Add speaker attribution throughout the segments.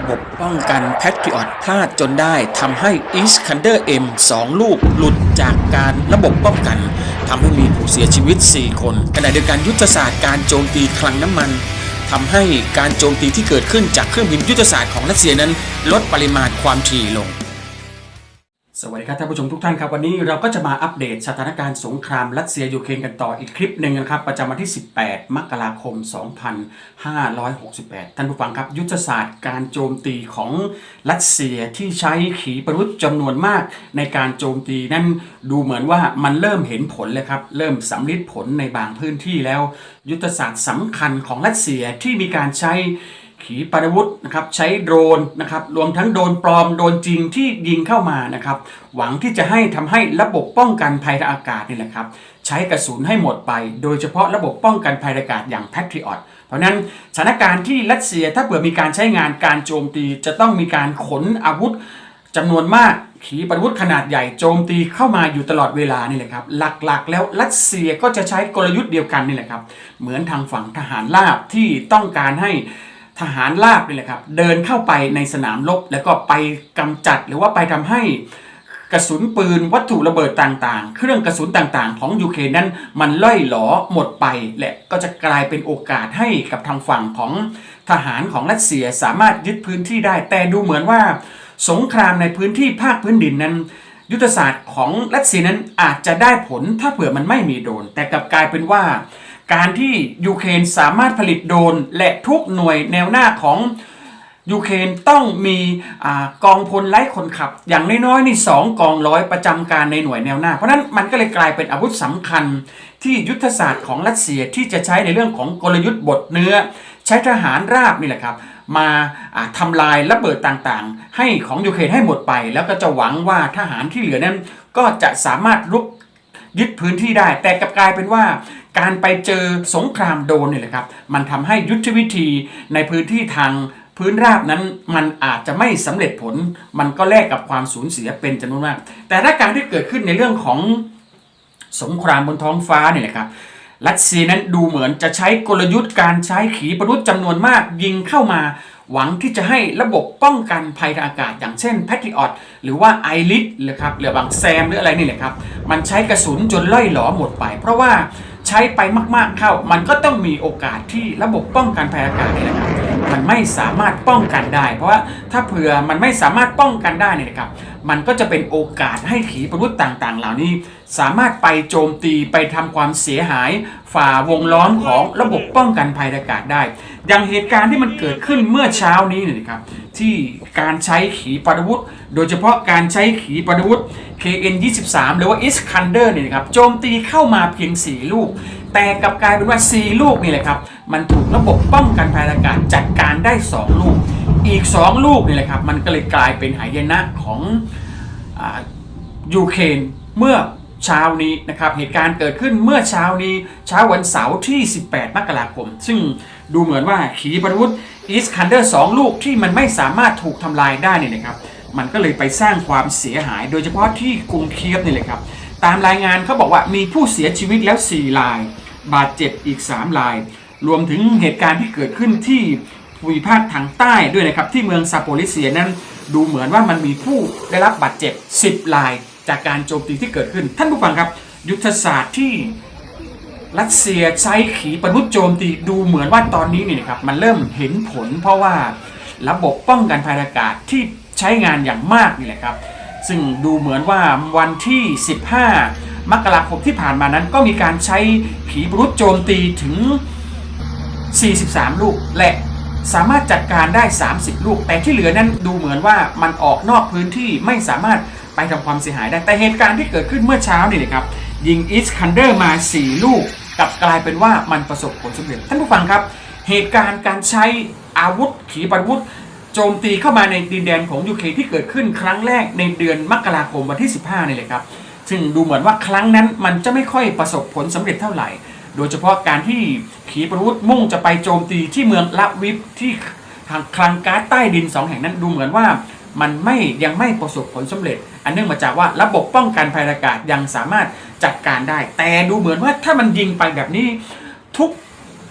Speaker 1: ระบบป้องกันแพทริออตพลาดจนได้ทำให้อีสคันเดอร์เอ็มสองลูกหลุดจากการระบบป้องกันทำให้มีผู้เสียชีวิต 4 คนขณะเดียวกันยุทธศาสตร์การโจมตีคลังน้ำมันทำให้การโจมตีที่เกิดขึ้นจากเครื่องบินยุทธศาสตร์ของรัสเซียนั้น ลดปริมาณความถี่ลง สวัสดีครับท่านผู้ชมทุกท่านครับวันนี้เราก็จะมาอัปเดตสถานการณ์สงครามรัสเซียยูเครนกันต่ออีกคลิปหนึ่งนะครับ ประจำวันที่ 18 มกราคม 2568 ท่านผู้ฟังครับ ยุทธศาสตร์การโจมตีของรัสเซียที่ใช้ขีปนาวุธจำนวนมากในการโจมตีนั้นดูเหมือนว่ามันเริ่มเห็นผลเลยครับเริ่มสำลิดผลในบางพื้นที่แล้ว ยุทธศาสตร์สำคัญของรัสเซียที่มีการใช้ ขีปนาวุธนะครับใช้โดรนนะครับรวมทั้งโดรนปลอมโดรนจริงที่ยิงเข้ามานะครับหวังที่จะให้ทำให้ระบบป้องกันภัยทางอากาศนี่แหละครับใช้กระสุนให้หมดไป โดยเฉพาะระบบป้องกันภัยอากาศอย่าง Patriot เพราะฉะนั้นสถานการณ์ที่รัสเซียถ้าเผื่อมีการใช้งานการโจมตีจะต้องมีการขนอาวุธจำนวนมากขีปนาวุธขนาดใหญ่โจมตีเข้ามาอยู่ตลอดเวลานี่แหละครับ หลักๆ แล้วรัสเซียก็จะใช้กลยุทธ์เดียวกันนี่แหละครับ เหมือนทางฝั่งทหารราบที่ต้องการให้ ทหารราบนี่แหละครับ เดินเข้าไปในสนามรบแล้วก็ไปกำจัดหรือว่าไปทำให้กระสุนปืนวัตถุระเบิดต่างๆ เครื่องกระสุนต่างๆ ของยูเครนนั้นมันล่อยหลอหมดไป และก็จะกลายเป็นโอกาสให้กับทางฝั่งของทหารของรัสเซียสามารถยึดพื้นที่ได้ แต่ดูเหมือนว่า สงครามในพื้นที่ภาคพื้นดินนั้น ยุทธศาสตร์ของรัสเซียนั้นอาจจะได้ผลถ้าเผื่อมันไม่มีโดน แต่กลับกลายเป็นว่า การที่ยูเครนสามารถผลิตโดรนและทุกหน่วยแนวหน้าของยูเครนต้องมีอกองพลไร้คนขับ อย่างน้อยๆนี่สองกองร้อยประจำการในหน่วยแนวหน้า เพราะนั้นมันก็เลยกลายเป็นอาวุธสำคัญที่ยุทธศาสตร์ของรัสเซียที่จะใช้ในเรื่องของกลยุทธ์บทเนื้อ ใช้ทหารราบนี่แหละครับ มาอ่าทำลายระเบิดต่างๆ ให้ของยูเครนให้หมดไป แล้วก็จะหวังว่าทหารที่เหลือนั้นก็จะสามารถลุกยึดพื้นที่ได้ แต่กลับกลายเป็นว่า การไปเจอสงครามโดนเนี่ยแหละครับ มันทำให้ยุทธวิธีในพื้นที่ทางพื้นราบนั้นมันอาจจะไม่สำเร็จผล มันก็แลกกับความสูญเสียเป็นจำนวนมาก แต่ถ้าการที่เกิดขึ้นในเรื่องของสงครามบนท้องฟ้าเนี่ยแหละครับรัสเซียนั้นดูเหมือนจะใช้กลยุทธ์การใช้ขีปนาวุธจำนวนมากยิงเข้ามา หวังที่จะให้ระบบป้องกันภัยทางอากาศ อย่างเช่น Patriot หรือว่าไอริสหรือครับหรือบางแซมหรืออะไรนี่แหละครับ มันใช้กระสุนจนล่อยหลอหมดไป เพราะว่า ใช้ไปมาก ๆเข้า มันก็ต้องมีโอกาสที่ระบบป้องกันภัยอากาศนี่แหละครับมันไม่สามารถป้องกันได้ เพราะว่าถ้าเผื่อมันไม่สามารถป้องกันได้เนี่ยนะครับ มันก็จะเป็นโอกาสให้ขีปนาวุธต่างๆ เหล่านี้ สามารถไปโจมตีไปทำความเสียหาย ฝ่าวงล้อมของระบบป้องกันภัยอากาศได้ อย่างเหตุการณ์ที่มันเกิดขึ้นเมื่อเช้านี้เนี่ยนะครับ ที่การใช้ขีปนาวุธ โดยเฉพาะการใช้ขีปนาวุธ KN 23หรือว่า Iskander เนี่ยนะครับโจมตีเข้ามาเพียง 4 ลูก แต่กลับกลายเป็นว่า 4 ลูกนี่แหละครับ มันถูกระบบป้องกันภัยอากาศจัดการได้ 2 ลูก อีก 2 ลูกนี่แหละครับ มันก็เลยกลายเป็นหายนะของยูเครนเมื่อเช้านี้นะครับเหตุการณ์เกิดขึ้นเมื่อเช้านี้เช้าวันเสาร์ที่ 18 มกราคม ซึ่ง ดูเหมือนว่าขีปนาวุธอีสคันเดอร์สองลูกที่มันไม่สามารถถูกทำลายได้เนี่ยนะครับมันก็เลยไปสร้างความเสียหาย โดยเฉพาะที่กรุงเคียฟนี่เลยครับตามรายงานเขาบอกว่ามีผู้เสียชีวิตแล้ว 4 ราย บาดเจ็บอีก 3 ราย รวมถึงเหตุการณ์ที่เกิดขึ้นที่ภูมิภาคทางใต้ด้วยนะครับ ที่เมืองซาโปริเซียนั้น ดูเหมือนว่ามันมีผู้ได้รับบาดเจ็บ 10 ราย จากการโจมตีที่เกิดขึ้น ท่านผู้ฟังครับ ยุทธศาสตร์ที่ รัสเซียใช้ขีปนาวุธโจมตีดูเหมือนว่าตอนนี้นี่นะครับมันเริ่มเห็นผล เพราะว่าระบบป้องกันภัยอากาศที่ใช้งานอย่างมากนี่แหละครับ ซึ่งดูเหมือนว่าวันที่ 15 มกราคมที่ผ่านมานั้นก็มีการใช้ขีปนาวุธโจมตีถึง 43 ลูกและสามารถจัดการได้ 30 ลูก แต่ที่เหลือนั้นดูเหมือนว่ามันออกนอกพื้นที่ไม่สามารถไปทำความเสียหายได้ แต่เหตุการณ์ที่เกิดขึ้นเมื่อเช้านี่นะครับ ยิงอีสคันเดอร์มา 4 ลูก กลับกลายเป็นว่ามันประสบผลสำเร็จ ท่านผู้ฟังครับ เหตุการณ์การใช้อาวุธขีปนาวุธ โจมตีเข้ามาในดินแดนของยูเครนที่เกิดขึ้นครั้งแรกในเดือนมกราคมวันที่ 15นี่เลยครับ ซึ่งดูเหมือนว่าครั้งนั้นมันจะไม่ค่อยประสบผลสำเร็จเท่าไหร่ โดยเฉพาะการที่ขีปนาวุธมุ่งจะไปโจมตีที่เมืองละวิฟที่ทางคลังก๊าซใต้ดินสองแห่งนั้นดูเหมือนว่ามันไม่ยังไม่ประสบผลสำเร็จ อันเนื่องมาจากว่าระบบป้องกันภัยอากาศยังสามารถ จัดการได้ แต่ดูเหมือนว่าถ้ามันยิงไปแบบนี้ทุก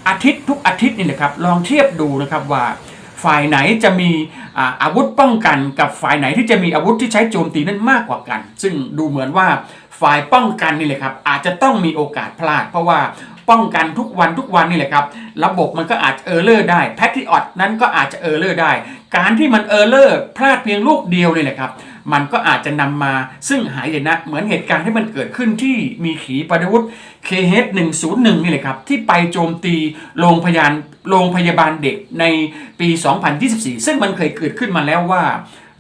Speaker 1: อาทิตย์ทุกอาทิตย์นี่แหละครับ ลองเทียบดูนะครับว่าฝ่ายไหนจะมีอาอาวุธป้องกันกับฝ่ายไหนที่จะมีอาวุธที่ใช้โจมตีนั้นมากกว่ากัน ซึ่งดูเหมือนว่าฝ่ายป้องกันนี่แหละครับอาจจะต้องมีโอกาสพลาด เพราะว่าป้องกันทุกวันทุกวันนี่แหละครับระบบมันก็อาจเออร์เลอร์ได้แพทริออตนั้นก็อาจจะเออร์เลอร์ได้ การที่มันเออร์เลอร์พลาดเพียงลูกเดียวนี่แหละครับ มันก็อาจจะนำมาซึ่งหายนะ เหมือนเหตุการณ์ที่มันเกิดขึ้นที่มีขีปนาวุธ KH101 นี่แหละครับ ที่ไปโจมตีโรงพยาบาลโรงพยาบาลเด็กในปี 2024 ซึ่งมันเคยเกิดขึ้นมาแล้วว่า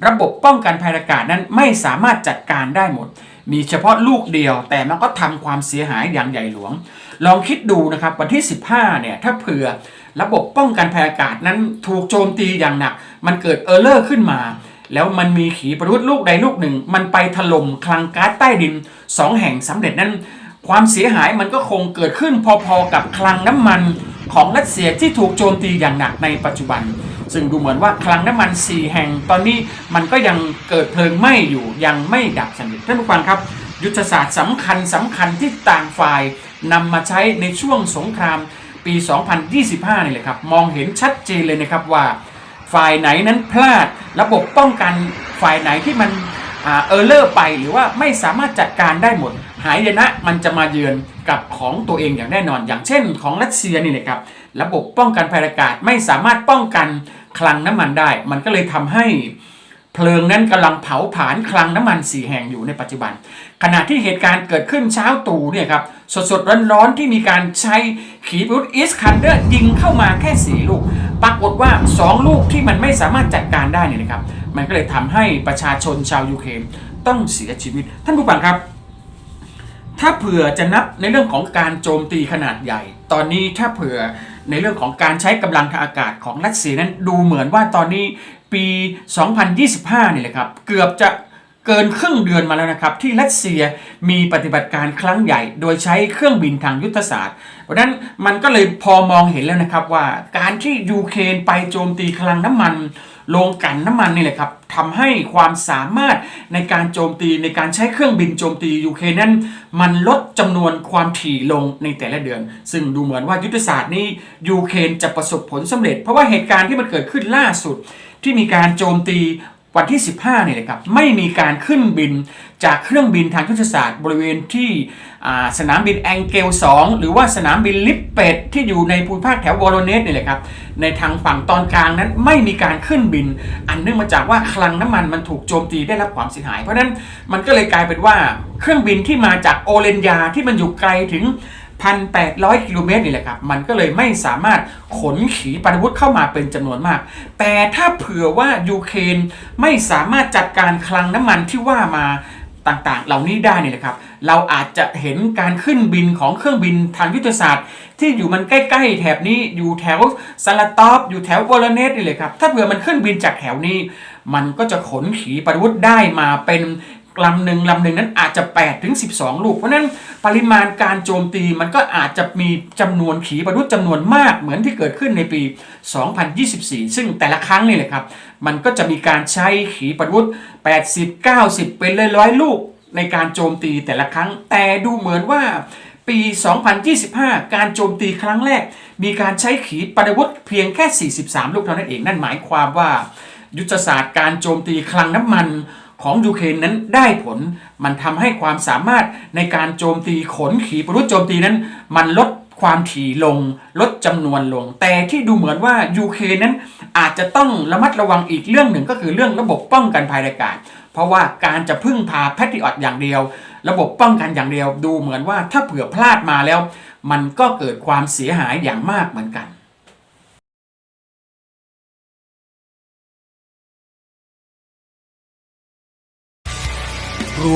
Speaker 1: ระบบป้องกันภัยอากาศนั้นไม่สามารถจัดการได้หมด มีเฉพาะลูกเดียว แต่มันก็ทำความเสียหายอย่างใหญ่หลวง ลองคิดดูนะครับวันที่ 15 เนี่ยถ้าเผื่อระบบป้องกันภัยอากาศนั้นถูกโจมตีอย่างหนัก มันเกิดเออร์เลอร์ขึ้นมา แล้วมันมีขีปนาวุธลูกใดลูกหนึ่ง มันไปถล่มคลังก๊าซใต้ดิน 2 แห่งสำเร็จนั้น ความเสียหายมันก็คงเกิดขึ้นพอๆกับคลังน้ำมันของรัสเซียที่ถูกโจมตีอย่างหนักในปัจจุบัน ซึ่งดูเหมือนว่าคลังน้ำมัน 4 แห่งตอนนี้มันก็ยังเกิดเพลิงไหม้อยู่ยังไม่ดับสนิทท่านผู้ฟังครับ ยุทธศาสตร์สำคัญสำคัญที่ต่างฝ่ายนำมาใช้ในช่วงสงครามปี 2025 นี่แหละครับ มองเห็นชัดเจนเลยนะครับว่า ฝ่ายไหนนั้นพลาด ระบบป้องกันฝ่ายไหนที่มันเออร์เลอร์ไปหรือว่าไม่สามารถจัดการได้หมด หายนะมันจะมาเยือนกับของตัวเองอย่างแน่นอน อย่างเช่นของรัสเซียนี่แหละครับระบบป้องกันภัยอากาศไม่สามารถป้องกันคลังน้ำมันได้ มันก็เลยทำให้ เพลิงนั้นกำลังเผาผลาญคลังน้ำมันสี่แห่งอยู่ในปัจจุบัน ขณะที่เหตุการณ์เกิดขึ้นเช้าตรู่เนี่ยครับสดสดๆร้อนๆที่มีการใช้ขีปนาวุธอิสคันเดอร์ยิงเข้ามาแค่สี่ลูก ปรากฏว่า 2 ลูกที่มันไม่สามารถจัดการได้เนี่ยนะครับ มันก็เลยทำให้ประชาชนชาวยูเครนต้องเสียชีวิต ท่านผู้ฟังครับ ถ้าเผื่อจะนับในเรื่องของการโจมตีขนาดใหญ่ ตอนนี้ถ้าเผื่อในเรื่องของการใช้กำลังทางอากาศของรัสเซียนั้นดูเหมือนว่าตอนนี้ ปี 2025 นี่แหละครับ เกือบจะเกินครึ่งเดือนมาแล้วนะครับ ที่รัสเซียมีปฏิบัติการครั้งใหญ่ โดยใช้เครื่องบินทางยุทธศาสตร์ เพราะนั้นมันก็เลยพอมองเห็นแล้วนะครับว่าการที่ยูเครนไปโจมตีคลังน้ำมันโรงกันน้ำมันนี่แหละครับทำให้ความสามารถในการโจมตีในการใช้เครื่องบินโจมตียูเครนนั้น มันลดจำนวนความถี่ลงในแต่ละเดือน ซึ่งดูเหมือนว่ายุทธศาสตร์นี้ยูเครนจะประสบผลสำเร็จ เพราะว่าเหตุการณ์ที่มันเกิดขึ้นล่าสุด ที่มีการโจมตีวันที่ 15เนี่ยนะครับไม่มีการขึ้นบินจากเครื่องบินทางยุทธศาสตร์บริเวณที่สนามบินแองเกล 2 หรือว่าสนามบินลิปเป็ดที่อยู่ในภูมิภาคแถววอลโลเนสเนี่ยแหละครับในทางฝั่งตอนกลางนั้นไม่มีการขึ้นบิน อันเนื่องมาจากว่าคลังน้ำมันมันถูกโจมตีได้รับความเสียหาย เพราะฉะนั้นมันก็เลยกลายเป็นว่าเครื่องบินที่มาจากโอเลนยาที่มันอยู่ไกลถึง 1,800 กิโลเมตรนี่แหละครับ มันก็เลยไม่สามารถขนขีปนาวุธเข้ามาเป็นจำนวนมาก แต่ถ้าเผื่อว่ายูเครนไม่สามารถจัดการคลังน้ำมันที่ว่ามาต่างๆ เหล่านี้ได้นี่แหละครับ เราอาจจะเห็นการขึ้นบินของเครื่องบินทางยุทธศาสตร์ ที่อยู่มันใกล้ๆ แถบนี้อยู่แถวซาลาตอฟอยู่แถววอลเนสนี่เลยครับ ถ้าเผื่อมันขึ้นบินจากแถวนี้ มันก็จะขนขีปนาวุธได้มาเป็น ลำหนึ่งลำหนึ่งนั้นอาจจะ8ถึง12 ลูก เพราะฉะนั้นปริมาณการโจมตีมันก็อาจจะมีจำนวนขีปนาวุธจำนวนมากเหมือนที่เกิดขึ้นในปี 2024 ซึ่งแต่ละครั้งนี่แหละครับ มันก็จะมีการใช้ขีปนาวุธ 80 90 เป็นร้อยลูกในการโจมตีแต่ละครั้ง แต่ดูเหมือนว่าปี 2025 การโจมตีครั้งแรก มีการใช้ขีปนาวุธเพียงแค่ 43 ลูกเท่านั้นเองนั่นหมายความว่า ยุทธศาสตร์การโจมตีคลังน้ำมัน ของยูเครนนั้นได้ผล มันทำให้ความสามารถในการโจมตีขนขีปนาวุธโจมตีนั้น มันลดความถี่ลงลดจำนวนลง แต่ที่ดูเหมือนว่ายูเครนนั้นอาจจะต้องระมัดระวังอีกเรื่องหนึ่งก็คือเรื่องระบบป้องกันภัยอากาศ เพราะว่าการจะพึ่งพาแพทริออตอย่างเดียว ระบบป้องกันอย่างเดียว ดูเหมือนว่าถ้าเผื่อพลาดมาแล้ว มันก็เกิดความเสียหายอย่างมากเหมือนกัน